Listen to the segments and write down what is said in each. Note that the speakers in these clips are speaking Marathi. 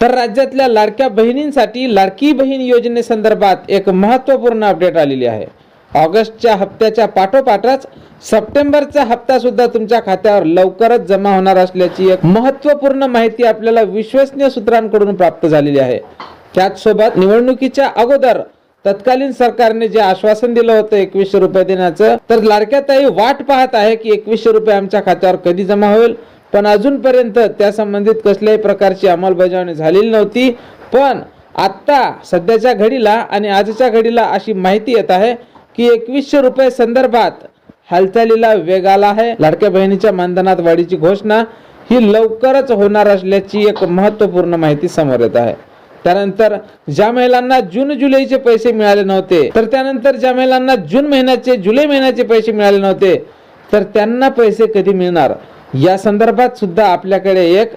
तर राज्यातल्या लाडक्या बहिणींसाठी लाडकी बहीण योजनेसंदर्भात एक महत्त्वपूर्ण अपडेट आलेली आहे. ऑगस्टच्या हप्त्याच्या पाठोपाठच सप्टेंबरचा हप्ता सुद्धा तुमच्या खात्यावर लवकरच जमा होणार असल्याची एक महत्त्वपूर्ण माहिती आपल्याला विश्वसनीय सूत्रांकडून प्राप्त झालेली आहे. त्याचसोबत निवडणुकीच्या अगोदर तत्कालीन सरकारने जे आश्वासन दिलं होतं एकवीसशे रुपये देण्याचं तर लाडक्या ताई वाट पाहत आहे की एकवीसशे रुपये आमच्या खात्यावर कधी जमा होईल? पण अजूनपर्यंत त्या संबंधित कसल्याही प्रकारची अंमलबजावणी झालेली नव्हती. पण आत्ता सध्याच्या घडीला आणि आजच्या घडीला अशी माहिती येत आहे की एकवीसशे रुपये संदर्भात हालचालीला वेग आला आहे. लाडक्या बहिणीच्या मानधनात वाढीची घोषणा ही लवकरच होणार असल्याची एक महत्त्वपूर्ण माहिती समोर येत आहे. त्यानंतर ज्या महिलांना जून जुलैचे पैसे मिळाले नव्हते तर त्यानंतर ज्या महिलांना जून महिन्याचे जुलै महिन्याचे पैसे मिळाले नव्हते तर त्यांना पैसे कधी मिळणार? या संदर्भात सुद्धा आपल्याकडे एक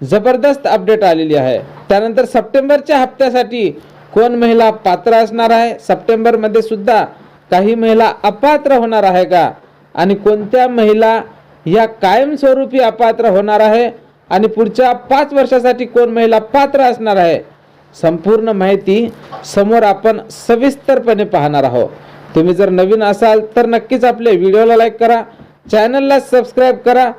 जबरदस्त अपडेट आलेली आहे. त्यानंतर सप्टेंबरच्या हप्त्यासाठी कोण महिला पात्र असणार आहे? सप्टेंबरमध्ये सुद्धा काही महिला अपात्र होणार आहे का? आणि कोणत्या महिला या कायमस्वरूपी अपात्र होणार आहे? आणि पुढच्या पाच वर्षासाठी कोण महिला पात्र असणार आहे? संपूर्ण माहिती समोर आपण सविस्तरपणे पाहणार आहोत. तुम्ही जर नवीन असाल तर नक्कीच आपल्या व्हिडिओला लाईक करा. चॅनलला सबस्क्राईब करा.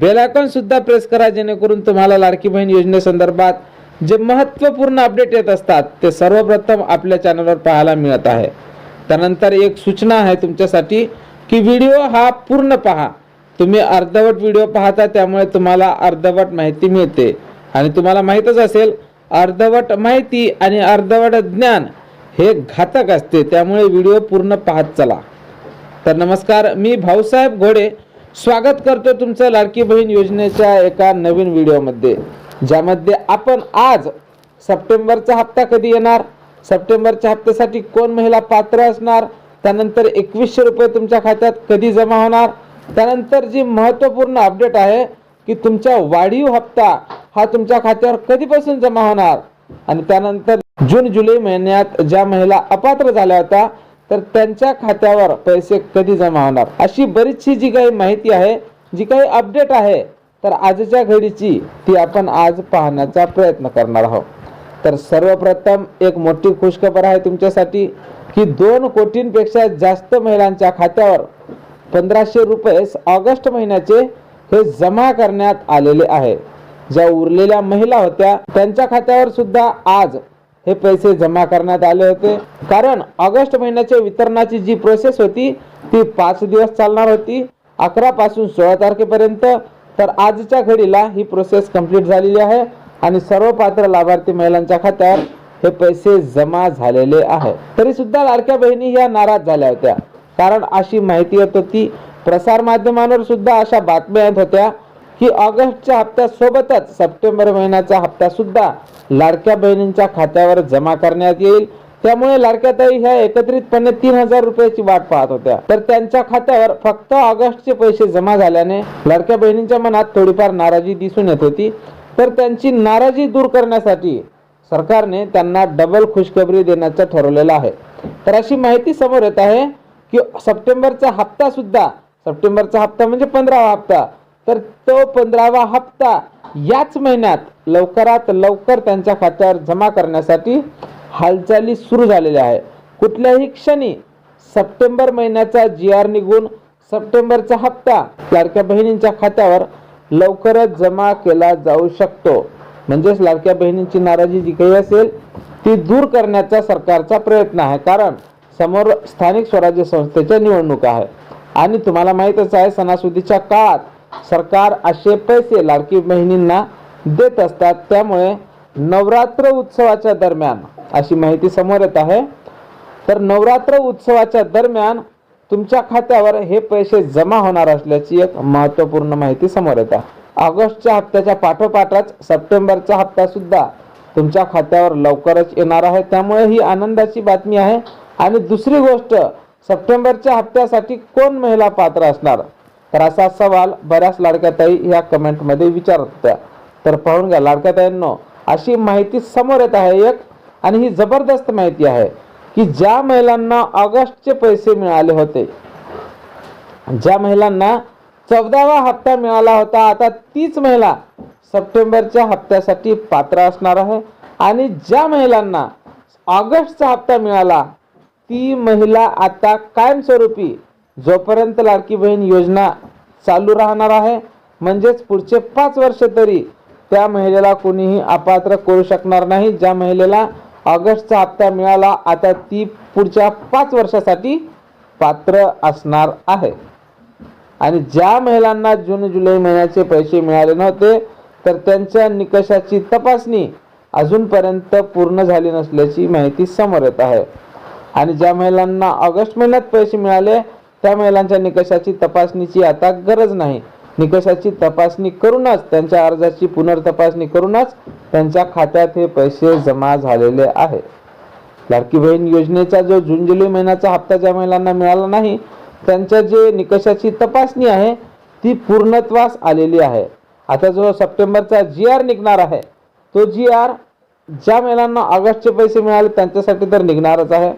बेलायकॉन सुद्धा प्रेस करा जेणेकरून तुम्हाला लाडकी बहीण योजनेसंदर्भात जे महत्त्वपूर्ण अपडेट येत असतात ते सर्वप्रथम आपल्या चॅनलवर पाहायला मिळत आहे. त्यानंतर एक सूचना आहे तुमच्यासाठी की व्हिडिओ हा पूर्ण पहा. तुम्ही अर्धवट व्हिडिओ पाहता त्यामुळे तुम्हाला अर्धवट माहिती मिळते. आणि तुम्हाला माहीतच असेल अर्धवट माहिती आणि अर्धवट ज्ञान हे घातक असते त्यामुळे व्हिडिओ पूर्ण पाहत चला. तर नमस्कार मी भाऊसाहेब घोडे स्वागत करतो तुमचं लाडकी बहीण योजनेच्या एका नवीन व्हिडिओमध्ये ज्यामध्ये आपण आज सप्टेंबरचा हप्ता कधी येणार सप्टेंबरच्या हप्त्यासाठी कोण महिला पात्र असणार त्यानंतर एकवीसशे रुपये तुमच्या खात्यात कधी जमा होणार त्यानंतर जी महत्त्वपूर्ण अपडेट आहे की तुमचा वाढीव हप्ता हा तुमच्या खात्यावर कधीपासून जमा होणार आणि त्यानंतर जून जुलै महिन्यात ज्या महिला अपात्र झाल्या होत्या तर त्यांच्या खात्यावर पैसे कधी जमा होणार? अशी बरीचशी जी काही माहिती आहे जी काही अपडेट आहे तर आजच्या घडीची ती आपण आज पाहण्याचा प्रयत्न करणार आहोत. तर सर्वप्रथम एक मोठी खुशखबर आहे तुमच्यासाठी की दोन कोटींपेक्षा जास्त महिलांच्या खात्यावर पंधराशे रुपये ऑगस्ट महिन्याचे हे जमा करण्यात आलेले आहे. ज्या उरलेल्या महिला होत्या त्यांच्या खात्यावर सुद्धा आज हे पैसे जमा करण्यात आले होते. कारण ऑगस्ट महिन्याच्या वितरणाची जी प्रोसेस होती ती पाच दिवस चालणार होती. अकरा पासून सोळा तारखेपर्यंत. तर आजच्या घडीला ही प्रोसेस कंप्लीट झालेली आहे आणि सर्व पात्र लाभार्थी महिलांच्या खात्यावर हे पैसे जमा झालेले आहे. तरी सुद्धा लाडक्या बहिणी या नाराज झाल्या होत्या. कारण अशी माहिती येत होती. प्रसार माध्यमांवर सुद्धा अशा बातम्या येत होत्या. की ऑगस्टच्या हप्त्यासोबतच सप्टेंबर महिन्याचा हप्ता सुद्धा लाडक्या बहिणींच्या खात्यावर जमा करण्यात येईल. त्यामुळे लाडक्याताई ह्या एकत्रितपणे तीन हजार रुपयाची वाट पाहत होत्या. तर त्यांच्या खात्यावर फक्त ऑगस्टचे पैसे जमा झाल्याने लाडक्या बहिणींच्या मनात थोडीफार नाराजी दिसून येत होती. तर त्यांची नाराजी दूर करण्यासाठी सरकारने त्यांना डबल खुशखबरी देण्याचं ठरवलेलं आहे. तर अशी माहिती समोर येत आहे की सप्टेंबरचा हप्ता सुद्धा सप्टेंबरचा हप्ता म्हणजे पंधरावा हप्ता तर तो पंधरावा हप्ता याच महिन्यात लवकरात लवकर त्यांच्या खात्यावर जमा करण्यासाठी हालचाली सुरू झालेल्या आहे कुठल्याही क्षणी सप्टेंबर महिन्याचा जी आर निघून सप्टेंबरचा हप्ता लाडक्या बहिणींच्या खात्यावर लवकरच जमा केला जाऊ शकतो. म्हणजेच लाडक्या बहिणींची नाराजी जी काही असेल ती दूर करण्याचा सरकारचा प्रयत्न आहे. कारण समोर स्थानिक स्वराज्य संस्थेच्या निवडणुका आहे. आणि तुम्हाला माहीतच आहे सणासुदीच्या काळात सरकार असे पैसे लाडकी बहिणींना देत असतात त्यामुळे नवरात्र उत्सवाच्या दरम्यान अशी माहिती समोर येत आहे. तर नवरात्र उत्सवाच्या दरम्यान तुमच्या खात्यावर हे पैसे जमा होणार असल्याची एक महत्त्वपूर्ण माहिती समोर येत आहे. ऑगस्टच्या हप्त्याच्या पाठोपाठच सप्टेंबरचा हप्ता सुद्धा तुमच्या खात्यावर लवकरच येणार आहे. त्यामुळे ही आनंदाची बातमी आहे. आणि दुसरी गोष्ट सप्टेंबरच्या हप्त्यासाठी कोण महिला पात्र असणार? तर असा सवाल बऱ्याच लाडक्याताई ह्या कमेंटमध्ये विचारत होत्या तर पाहून घ्या लाडक्याताईंनो अशी माहिती समोर येत आहे एक आणि ही जबरदस्त माहिती आहे की ज्या महिलांना ऑगस्टचे पैसे मिळाले होते ज्या महिलांना चौदावा हप्ता मिळाला होता आता तीच महिला सप्टेंबरच्या हप्त्यासाठी पात्र असणार आहे आणि ज्या महिलांना ऑगस्टचा हप्ता मिळाला ती महिला आता कायमस्वरूपी जोपर्यंत लाडकी बहीण योजना चालू राहणार आहे म्हणजेच पुढचे पाच वर्ष तरी त्या महिलेला कोणीही अपात्र करू शकणार नाही. ज्या महिलेला ऑगस्टचा हप्ता मिळाला आता ती पुढच्या पाच वर्षासाठी पात्र असणार आहे. आणि ज्या महिलांना जून जुलै महिन्याचे पैसे मिळाले नव्हते तर त्यांच्या निकषाची तपासणी अजूनपर्यंत पूर्ण झाली नसल्याची माहिती समोर येत आहे. आणि ज्या महिलांना ऑगस्ट महिन्यात पैसे मिळाले त्या महिलांच्या निकषाची तपासणीची आता गरज नाही. निकषाची तपासणी करूनच त्यांच्या अर्जाची पुनर्तपासणी करूनच त्यांच्या खात्यात हे पैसे जमा झालेले आहे. लाडकी बहीण योजनेचा जो जून जुलै महिन्याचा हप्ता ज्या महिलांना मिळाला नाही त्यांच्या जे निकषाची तपासणी आहे ती पूर्णत्वास आलेली आहे. आता जो सप्टेंबरचा जी आर निघणार आहे तो जी आर ज्या महिलांना ऑगस्टचे पैसे मिळाले त्यांच्यासाठी तर निघणारच आहे.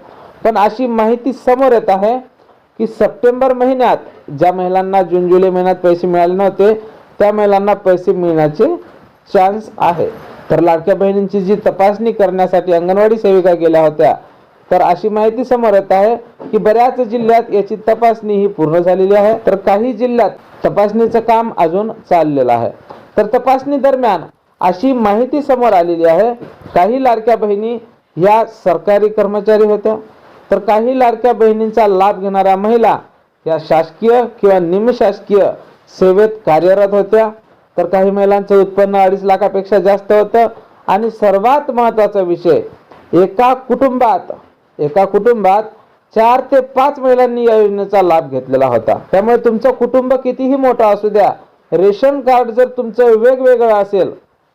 पण अशी माहिती समोर येत आहे की सप्टेंबर महिन्यात ज्या महिलांना जून जुलै महिन्यात पैसे मिळाले नव्हते त्या महिलांना पैसे मिळण्याचे चान्स आहे. तर लाडक्या बहिणींची जी तपासणी करण्यासाठी अंगणवाडी सेविका गेल्या होत्या तर अशी माहिती समोर येत आहे की बऱ्याच जिल्ह्यात याची तपासणी ही पूर्ण झालेली आहे. तर काही जिल्ह्यात तपासणीचं काम अजून चाललेलं आहे. तर तपासणी दरम्यान अशी माहिती समोर आलेली आहे काही लाडक्या बहिणी या सरकारी कर्मचारी होत्या. तर काही लाडक्या बहिणींचा लाभ घेणाऱ्या महिला या शासकीय किंवा निमशासकीय सेवेत कार्यरत होत्या. तर काही महिलांचं उत्पन्न अडीच लाखापेक्षा जास्त होतं. आणि सर्वात महत्त्वाचा विषय एका कुटुंबात एका कुटुंबात चार ते पाच महिलांनी या योजनेचा लाभ घेतलेला होता. त्यामुळे तुमचं कुटुंब कितीही मोठं असू द्या रेशन कार्ड जर तुमचं वेगवेगळं असेल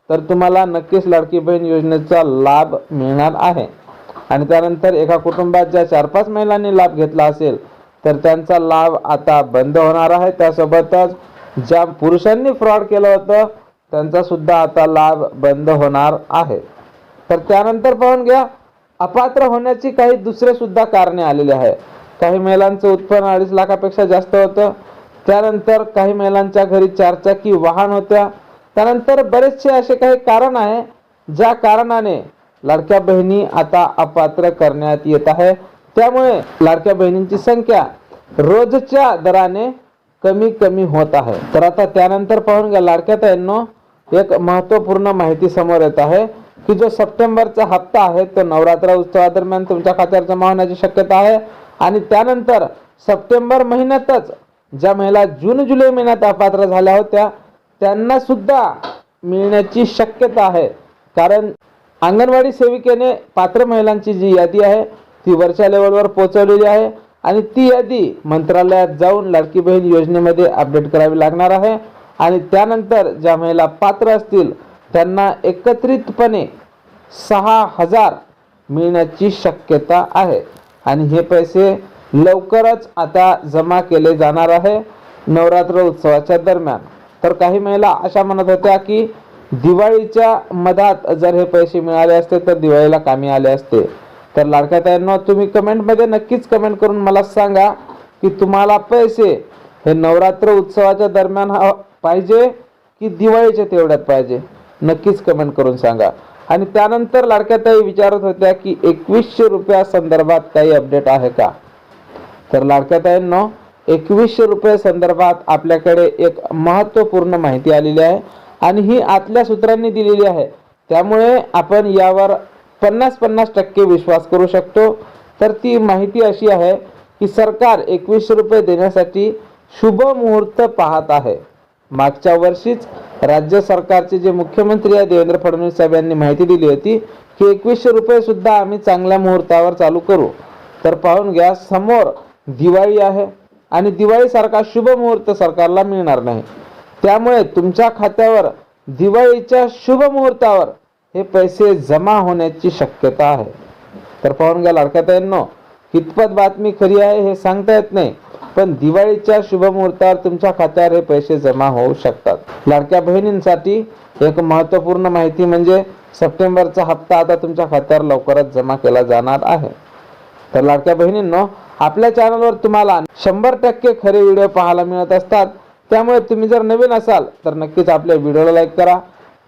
तर तुम्हाला नक्कीच लाडकी बहीण योजनेचा लाभ मिळणार आहे. आणि त्यानंतर एका कुटुंबात ज्या चार पाच महिलांनी लाभ घेतला असेल तर त्यांचा लाभ आता बंद होणार आहे. त्यासोबतच ज्या पुरुषांनी फ्रॉड केलं होतं त्यांचा सुद्धा आता लाभ बंद होणार आहे. तर त्यानंतर पाहून घ्या अपात्र होण्याची काही दुसरे सुद्धा कारणे आलेली आहे काही महिलांचं उत्पन्न अडीच लाखापेक्षा जास्त होतं. त्यानंतर काही महिलांच्या घरी चारचाकी वाहन होत्या. त्यानंतर बरेचसे असे काही कारण आहे ज्या कारणाने लाडक्या बहिणी आता अपात्र करण्यात येत आहे. त्यामुळे लाडक्या बहिणींची संख्या रोजच्या दराने कमी कमी होत आहे. तर आता त्यानंतर पाहून घ्या लाडक्या ताईंनो एक महत्त्वपूर्ण माहिती समोर येत आहे की जो सप्टेंबरचा हप्ता आहे तो नवरात्र उत्सवादरम्यान तुमच्या खात्यावर जमा होण्याची शक्यता आहे. आणि त्यानंतर सप्टेंबर महिन्यातच ज्या महिला जून जुलै महिन्यात अपात्र झाल्या होत्या त्यांना सुद्धा मिळण्याची शक्यता आहे. कारण अंगणवाडी सेविकेने पात्र महिलांची जी यादी आहे ती वरच्या लेवलवर पोहोचवलेली आहे आणि ती यादी मंत्रालयात जाऊन लाडकी बहीण योजनेमध्ये अपडेट करावी लागणार आहे. आणि त्यानंतर ज्या महिला पात्र असतील त्यांना एकत्रितपणे सहा हजार मिळण्याची शक्यता आहे. आणि हे पैसे लवकरच आता जमा केले जाणार आहे नवरात्र उत्सवाच्या दरम्यान. तर काही महिला अशा म्हणत होत्या की दिवाळीच्या मधात जर हे पैसे मिळाले असते तर दिवाळीला कामी आले असते. तर लाडक्या ताईंना तुम्ही कमेंटमध्ये नक्कीच कमेंट करून मला सांगा की तुम्हाला पैसे हे नवरात्र उत्सवाच्या दरम्यान पाहिजे की दिवाळीच्या तेवढ्यात पाहिजे? नक्कीच कमेंट करून सांगा. आणि त्यानंतर लाडक्या ताई विचारत होत्या की एकवीसशे रुपया संदर्भात काही अपडेट आहे का? तर लाडक्याताईंनो एकवीसशे रुपये संदर्भात आपल्याकडे एक महत्त्वपूर्ण माहिती आलेली आहे. आणि ही आतल्या सूत्रांनी दिलेली आहे. त्यामुळे आपण यावर पन्नास पन्नास टक्के विश्वास करू शकतो. तर ती माहिती अशी आहे की सरकार एकवीसशे रुपये देण्यासाठी शुभ मुहूर्त पाहत आहे. मागच्या वर्षीच राज्य सरकारचे जे मुख्यमंत्री आहे देवेंद्र फडणवीस साहेब यांनी माहिती दिली होती की एकवीसशे रुपये सुद्धा आम्ही चांगल्या मुहूर्तावर चालू करू. तर पाहून घ्या समोर दिवाळी आहे आणि दिवाळीसारखा शुभ मुहूर्त सरकारला मिळणार नाही. त्यामुळे तुमच्या खात्यावर दिवाळीच्या शुभ मुहूर्तावर हे पैसे जमा होण्याची शक्यता आहे. तर पाहून घ्या लाडक्या कितपत बातमी खरी आहे हे सांगता येत नाही पण दिवाळीच्या शुभ मुहूर्तावर तुमच्या खात्यावर हे पैसे जमा होऊ शकतात. लाडक्या बहिणींसाठी एक महत्त्वपूर्ण माहिती म्हणजे सप्टेंबरचा हप्ता आता तुमच्या खात्यावर लवकरच जमा केला जाणार आहे. तर लाडक्या बहिणींनो आपल्या चॅनलवर तुम्हाला शंभर टक्के खरे व्हिडिओ पाहायला मिळत असतात. त्यामुळे तुम्ही जर नवीन असाल तर नक्कीच आपल्या व्हिडिओला लाईक करा.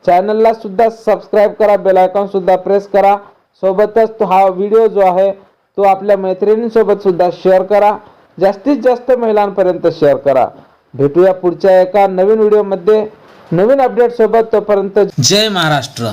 चॅनलला सुद्धा सबस्क्राईब करा बेल आयकॉन सुद्धा प्रेस करा. सोबतच तो हा व्हिडिओ जो आहे तो आपल्या मैत्रिणींसोबत सुद्धा शेअर करा. जास्तीत जास्त महिलांपर्यंत शेअर करा. भेटूया पुढच्या एका नवीन व्हिडिओमध्ये नवीन अपडेट सोबत तोपर्यंत जय महाराष्ट्र.